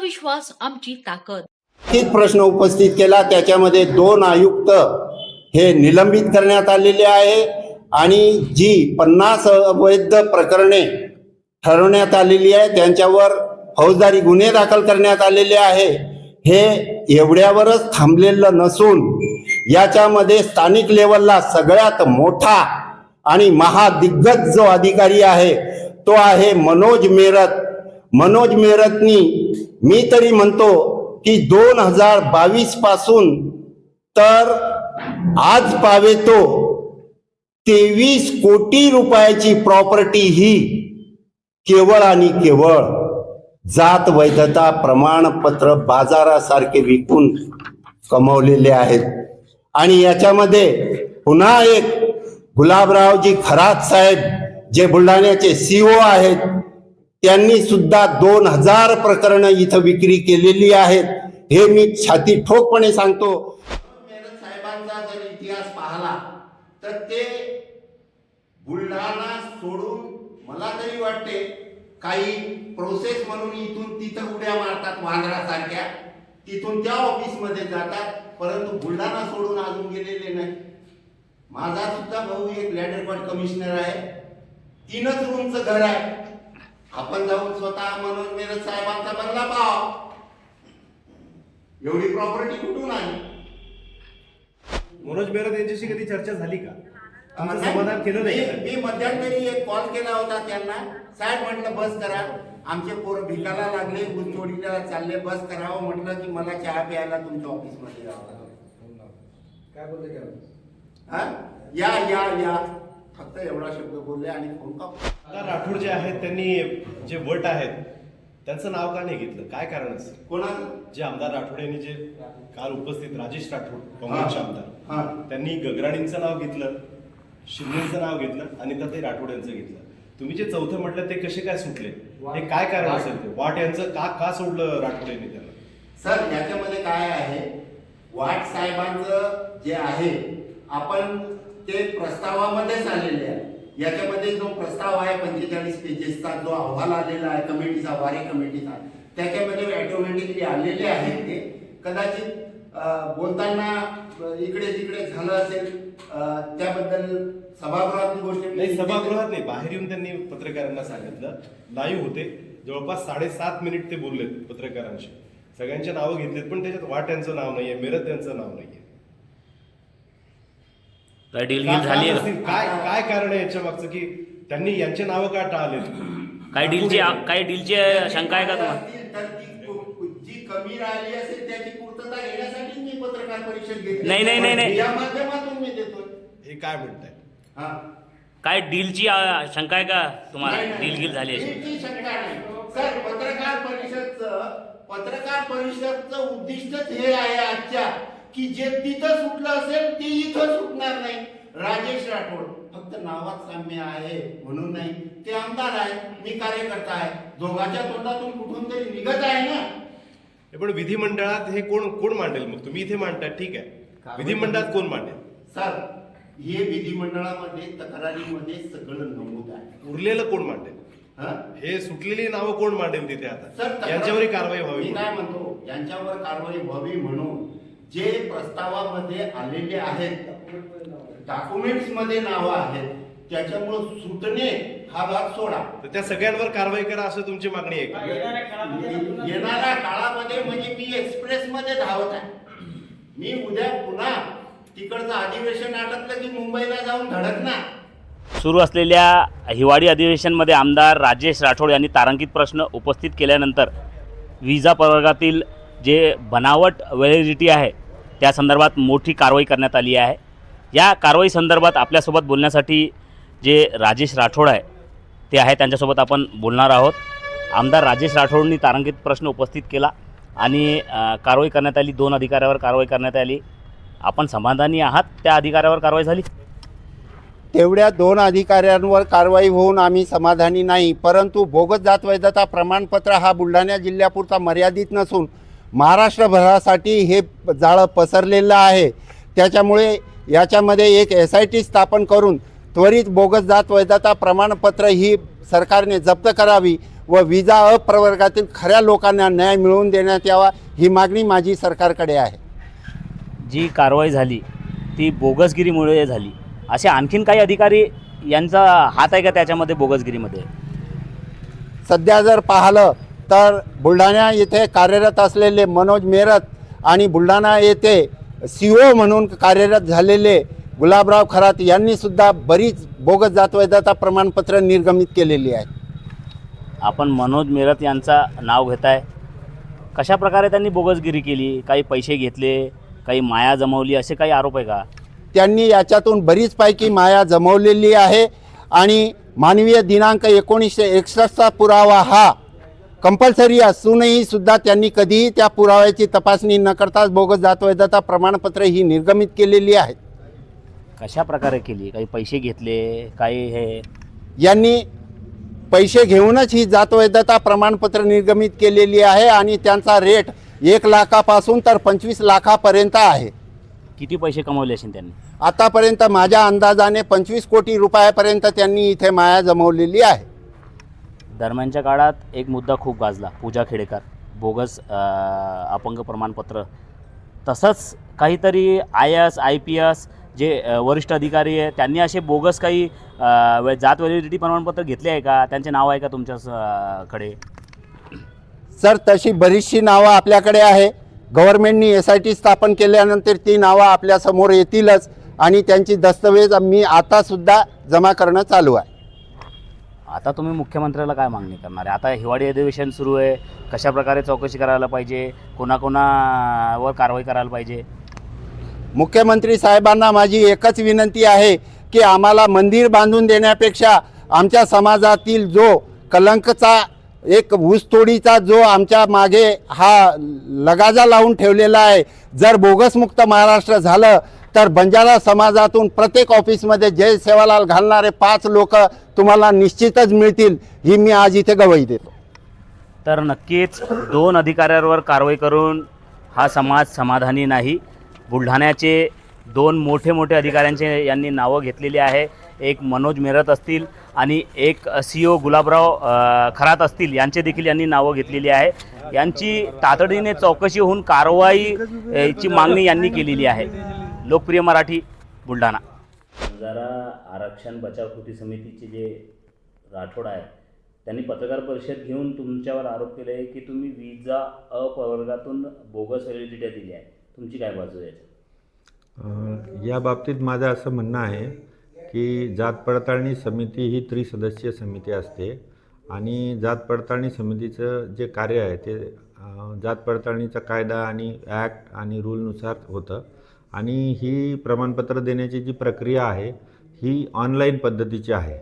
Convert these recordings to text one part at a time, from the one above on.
विश्वास आमची ताकद. तीच प्रश्न उपस्थित केला त्याच्यामध्ये दोन आयुक्त हे निलंबित करण्यात आलेले आहे आणि जी पन्नास अवैध प्रकरणे ठरवण्यात आलेली आहे त्यांच्यावर फौजदारी गुन्हे दाखल करण्यात आलेले आहे हे एवढ्यावरच थांबलेलं नसून याच्यामध्ये स्थानिक लेवलला सगळ्यात मोठा आणि महादिग्गज जो अधिकारी आहे तो आहे मनोज मेरत मनोज मेरतनी मी तरी म्हणतो की दोन हजार बावीसपासून तर आज पावे तो तेवीस कोटी रुपयाची प्रॉपर्टी ही केवळ आणि केवळ जात वैधता प्रमाणपत्र बाजारासारखे विकून कमवलेले आहेत. आणि याच्यामध्ये पुन्हा एक गुलाबरावजी खरात साहेब जे बुलढाण्याचे सीओ आहेत त्यांनी सुद्धा दोन हजार प्रकरणं इथं विक्री केलेली आहेत. हे मी छाती ठोकपणे सांगतो. साहेबांचा जर इतिहास पाहला तर ते बुलढाणा सोडून मला तरी वाटते काही प्रोसेस म्हणून इथून तिथं उड्या मारतात वांद्रासारख्या. तिथून त्या ऑफिसमध्ये जातात परंतु बुलढाणा सोडून अजून गेलेले नाही. माझा सुद्धा भाऊ एक लँड रेकॉर्ड कमिशनर आहे. तीनच रूमचं घर आहे. आपण जाऊन स्वतः मनोज मेरत साहेबांचा बंगला पाहाव एवढी प्रॉपर्टी कुठून आली मनोज मेहरत यांच्याशी कधी चर्चा झाली का? नाही, समाधान केलं नाही का? मी- मी मध्यंतरी एक कॉल केला होता त्यांना. साहेब म्हटलं बस करा. आमचे पोरं भिकायला लागले चोरीला चालले. बस करावं म्हटलं की मला चहा प्यायला तुमच्या ऑफिसमध्ये यावं लागलं. काय बोलले हा? या या या. फक्त एवढा शब्द बोलले आणि फोन का राठोड जे आहेत त्यांनी जे वट आहेत त्यांचं नाव का नाही घेतलं? काय कारण असेल कोणाचं? जे आमदार राठोड यांनी जे काल उपस्थित राजेश राठोड काँग्रेसचे. आमदार त्यांनी गगराणींचं नाव घेतलं शिंदेचं नाव घेतलं आणि तर ते राठोड यांचं घेतलं. तुम्ही जे चौथं म्हटलं ते कसे काय सुटले? हे काय कारण असेल ते? वाट यांचं का का सोडलं राठोड यांनी त्यांना सर याच्यामध्ये काय आहे? वाट साहेबांचं जे आहे आपण ते प्रस्तावामध्येच आलेले आहे. याच्यामध्ये जो प्रस्ताव आहे पंचेचाळीस पेजेसचा जो अहवाल आलेला आहे कमिटीचा वारे कमिटीचा त्याच्यामध्ये ऑटोमॅटिकली आलेले आहेत ते. कदाचित बोलताना इकडे तिकडे झालं असेल त्याबद्दल सभागृहातली गोष्ट नाही सभागृहात नाही बाहेर येऊन त्यांनी पत्रकारांना सांगितलं. लाईव्ह होते. जवळपास साडेसात मिनिट ते बोललेत पत्रकारांशी. सगळ्यांची नावं घेतलीत पण त्याच्यात वाट यांचं नाव नाहीये मेरत यांचं नाव नाहीये. काय डील का- गील झाली का आहे? नसतील? काय काय कारण आहे याच्या मागचं की त्यांनी यांची नावं का टाळलेत? काय डीलची काय डीलची शंका आहे का तुम्हाला? असतील तर ती कु- जी कमी राहिली असेल त्याची पूर्तता घेण्यासाठी मी पत्रकार परिषद घेतली. नाही, नाही, नाही, नाही. या माध्यमातून मी देतोय. हे काय म्हणताय? हा. काय डीलची अ, शंका आहे का तुम्हाला? नाही, नाही. डील गील झाली अशी डीलची शंका नाही. सर पत्रकार परिषदचं पत्रकार परिषदचं उद्दिष्टच हे आहे आजच्या. की जे तिथं सुटलं असेल ते इथं सुटणार नाही. राजेश राठोड फक्त नावात साम्य आहे म्हणून नाही. ते आमदार आहे मी कार्यकर्ता आहे. दोघांच्या तोंडातून कुठून तरी निघत आहे ना. हे पण विधिमंडळात हे कोण कोण मांडेल मग? तुम्ही इथे मांडताय ठीक आहे. विधिमंडळात कोण मांडेल? सर हे विधिमंडळामध्ये तक्रारीमध्ये सगळं नमूद आहे. उरलेलं कोण मांडेल? हा? हे सुटलेली नावं कोण मांडेल तिथे सर आता तक्रार- यांच्यावरही कारवाई व्हावी मी काय म्हणतो यांच्यावर कारवाई व्हावी म्हणून जे प्रस्तावामध्ये आलेले आहेत डॉक्युमेंट्समध्ये नावं आहेत त्याच्यामुळं सुटणे हा भाग सोडा. तर त्या सगळ्यांवर कारवाई करा असं तुमची मागणी आहे का? येणाऱ्या काळामध्ये म्हणजे मी एक्सप्रेस मध्ये धावत आहे. मी उद्या पुन्हा तिकडचं अधिवेशन आटपलं की मुंबईला जाऊन धडकणार? सुरू असलेल्या हिवाळी अधिवेशनमध्ये आमदार राजेश राठोड यांनी तारांकित प्रश्न उपस्थित केल्यानंतर विजा प्रवर्गातील जे बनावट व्हॅलिडिटी आहे त्या संदर्भात मोठी कारवाई करण्यात आली आहे. या कारवाई संदर्भात आपल्यासोबत बोलण्यासाठी जे राजेश राठोड आहे ते आहे त्यांच्यासोबत आपण बोलणार आहोत. आमदार राजेश राठोडनी तारांकित प्रश्न उपस्थित केला आणि कारवाई करण्यात आली. दोन अधिकाऱ्यावर कारवाई करण्यात आली. आपण समाधानी आहात? त्या अधिकाऱ्यावर कारवाई झाली? तेवढ्या दोन अधिकाऱ्यांवर कारवाई होऊन आम्ही समाधानी नाही. परंतु बोगस जात वैधता प्रमाणपत्र हा बुलढाणा जिल्ह्यापुरता मर्यादित नसून महाराष्ट्रभरासाठी हे जाळं पसरलेलं आहे. त्याच्यामुळे याच्यामध्ये एक एस आय टी स्थापन करून त्वरित बोगस जात वैधता प्रमाणपत्र ही सरकारने जप्त करावी व विजा अ प्रवर्गातील खऱ्या लोकांना न्याय मिळवून देण्यात यावा ही मागणी माझी सरकारकडे आहे. जी कारवाई झाली ती बोगसगिरीमुळे झाली. असे आणखीन काही अधिकारी यांचा हात आहे का त्याच्यामध्ये बोगसगिरीमध्ये? सध्या जर पाहिलं तर बुलढाणा येथे कार्यरत असलेले मनोज मेरत आणि बुलढाणा येथे सी ओ म्हणून कार्यरत झालेले गुलाबराव खरात यांनी सुद्धा बरीच बोगस जातवैधता प्रमाणपत्र निर्गमित केलेली आहेत आपण मनोज मेरत यांचा नाव घेताय. कशा प्रकारे त्यांनी बोगसगिरी केली? काही पैसे घेतले? काही माया जमवली? असे काही आरोप आहे का? त्यांनी याच्यातून बरीच पैकी माया जमवलेली आहे. आणि मानवीय दिनांक एकोणीसशे एकसष्टचा पुरावा हा कंपल्सरी असूनही सुद्धा त्यांनी कधीही त्या पुराव्याची तपासणी न करताच बोगस जातवैधता प्रमाणपत्र ही निर्गमित केलेली आहेत कशा प्रकारे केली? काही पैसे घेतले? काही हे? यांनी पैसे घेऊनच ही जातवैधता प्रमाणपत्र निर्गमित केलेली आहे आणि त्यांचा रेट एक लाखापासून तर पंचवीस लाखापर्यंत आहे. किती पैसे कमवले असेल त्यांनी? आतापर्यंत माझ्या अंदाजाने पंचवीस कोटी रुपयापर्यंत त्यांनी इथे माया जमवलेली आहे. दरम्यानच्या काळात एक मुद्दा खूप गाजला पूजा खेडेकर. बोगस अपंग प्रमाणपत्र. तसंच काहीतरी I S I P S जे वरिष्ठ अधिकारी आहे त्यांनी असे बोगस काही वे- जात व्हॅलिडिटी प्रमाणपत्र घेतले आहे का? त्यांचे नाव आहे का तुमच्या कडे? सर तशी बरीचशी नावं आपल्याकडे आहे. गव्हर्नमेंटनी एस आय टी स्थापन केल्यानंतर ती नावं आपल्यासमोर येतीलच आणि त्यांची दस्तवेज मी आतासुद्धा जमा करणं चालू आहे. आता तुम्ही मुख्यमंत्र्याला काय मागणी करणार आहे? आता हिवाळी अधिवेशन सुरू आहे. कशा प्रकारे चौकशी करायला पाहिजे? कोणाकोणावर कारवाई करायला पाहिजे? मुख्यमंत्री साहेबांना माझी एकच विनंती आहे की आम्हाला मंदिर बांधून देण्यापेक्षा आमच्या समाजातील जो कलंकचा एक ऊसतोडीचा जो आमच्या मागे हा लगाजा लावून ठेवलेला आहे. जर बोगसमुक्त महाराष्ट्र झालं तर बंजारा समाजातून प्रत्येक ऑफिसमध्ये जय सेवालाल घालणारे पाच लोक तुम्हाला निश्चितच मिळतील ही मी आज इथे गवाही देतो. तर नक्कीच दोन अधिकाऱ्यांवर कारवाई करून हा समाज समाधानी नाही. बुलढाण्याचे दोन मोठे मोठे अधिकाऱ्यांचे यांनी नावं घेतलेली आहे. एक मनोज मेरत असतील आणि एक सी ओ गुलाबराव खरात असतील यांचे देखील यांनी नावं घेतलेली आहे. यांची तातडीने चौकशी होऊन कारवाईची मागणी यांनी केलेली आहे. लोकप्रिय मराठी बुलढाणा. जरा आरक्षण बचाव कृती समितीचे जे राठोड आहे त्यांनी पत्रकार परिषद घेऊन तुमच्यावर आरोप केले आहे की तुम्ही विजा अपवर्गातून बोगस व्हॅलिडिटी दिली आहे. तुमची काय बाजू आहे या बाबतीत माझं असं म्हणणं आहे की जात पडताळणी समिती ही त्रिसदस्यीय समिती असते आणि जात पडताळणी समितीचं जे कार्य आहे ते जात पडताळणीचा कायदा आणि ॲक्ट आणि रूलनुसार होतं. आणि ही प्रमाणपत्र देण्याची जी प्रक्रिया आहे ही ऑनलाईन पद्धतीची आहे.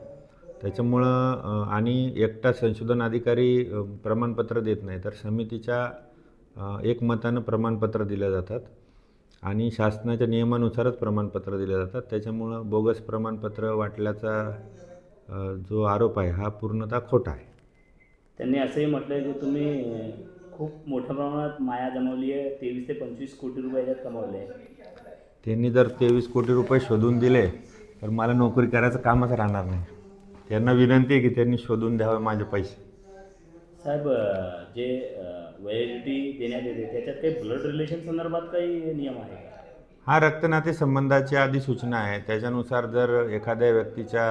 त्याच्यामुळं आणि एकटा संशोधन अधिकारी प्रमाणपत्र देत नाही तर समितीच्या एकमतानं प्रमाणपत्र दिल्या जातात. आणि शासनाच्या नियमानुसारच प्रमाणपत्र दिले जातात. त्याच्यामुळं बोगस प्रमाणपत्र वाटल्याचा जो आरोप आहे हा पूर्णतः खोटा आहे. त्यांनी असंही म्हटलं आहे की तुम्ही खूप मोठ्या प्रमाणात माया जमवली आहे तेवीस ते पंचवीस कोटी रुपये याच्यात कमवले आहे त्यांनी जर तेवीस कोटी रुपये शोधून दिले तर मला नोकरी करायचं कामच राहणार नाही. त्यांना विनंती आहे की त्यांनी शोधून द्यावे माझे पैसे. साहेब जे व्हॅलिडिटी देण्यात येते त्याच्यात काही ब्लड रिलेशन संदर्भात काही नियम आहे का? हा रक्तनाते संबंधाची अधिसूचना आहे. त्याच्यानुसार जर एखाद्या व्यक्तीच्या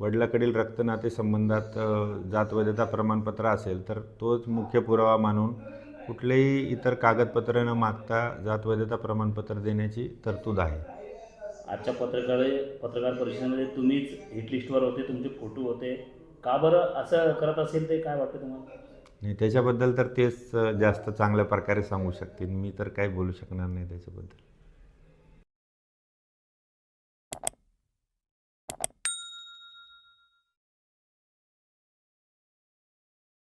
वडिलाकडील रक्तनाते संबंधात अ, जातवैधता प्रमाणपत्र असेल तर तोच मुख्य पुरावा मानून कुठलेही इतर कागदपत्र न मागता जातवैधता प्रमाणपत्र देण्याची तरतूद आहे. आजच्या पत्रकार पत्रकार परिषदेमध्ये तुम्हीच हिटलिस्टवर होते तुमचे फोटो होते. का बरं असं करत असेल ते काय वाटतं तुम्हाला? नाही त्याच्याबद्दल तर तेच जास्त चांगल्या प्रकारे सांगू शकतील. मी तर काही बोलू शकणार नाही त्याच्याबद्दल.